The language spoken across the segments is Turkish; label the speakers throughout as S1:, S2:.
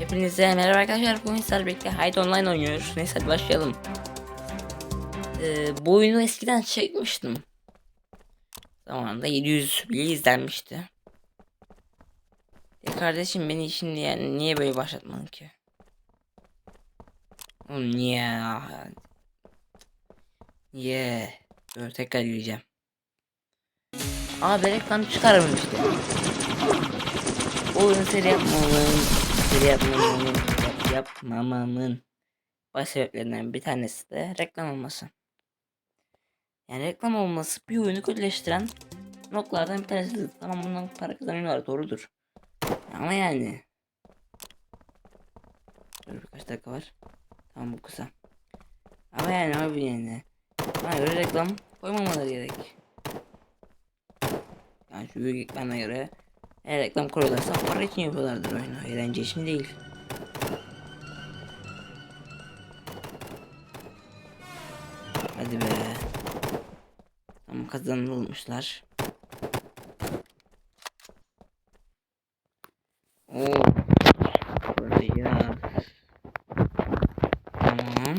S1: Hepinize merhaba arkadaşlar. Bugün sizlerle birlikte Hyde Online oynuyoruz. Neyse hadi başlayalım. Ee, bu oyunu eskiden çekmiştim. Zamanında 700 bile izlenmişti. E kardeşim beni şimdi yani niye böyle başlatmadın ki? Oğlum niye ya? Niye? Dur tekrar gireceğim. Aa ben reklam çıkarım işte. Oyun seri yapmamın, seri yapmamın, yap, yapmamamın baş sebeplerinden bir tanesi de reklam olması. Yani reklam olması bir oyunu kötüleştiren noktalardan bir tanesidir. Tamam bundan para kazanıyorlar doğrudur. Ama yani. Dur birkaç dakika var. Tamam bu kısa. Ama yani abi yani. Bana göre reklam koymamaları gerek. Yani şu bana göre eğer reklam koyuyorlarsa para için yapıyorlardır oyunu. Eğlence için değil. Hadi be. Tamam kazanılmışlar. Oo. Ya. Tamam.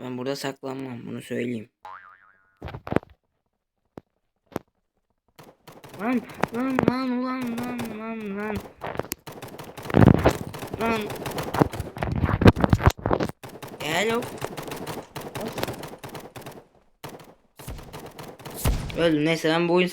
S1: Ben burada saklanmam bunu söyleyeyim. Lan lan lan ulan lan lan lan. Lan. Hello. Öldüm neyse ben bu oyun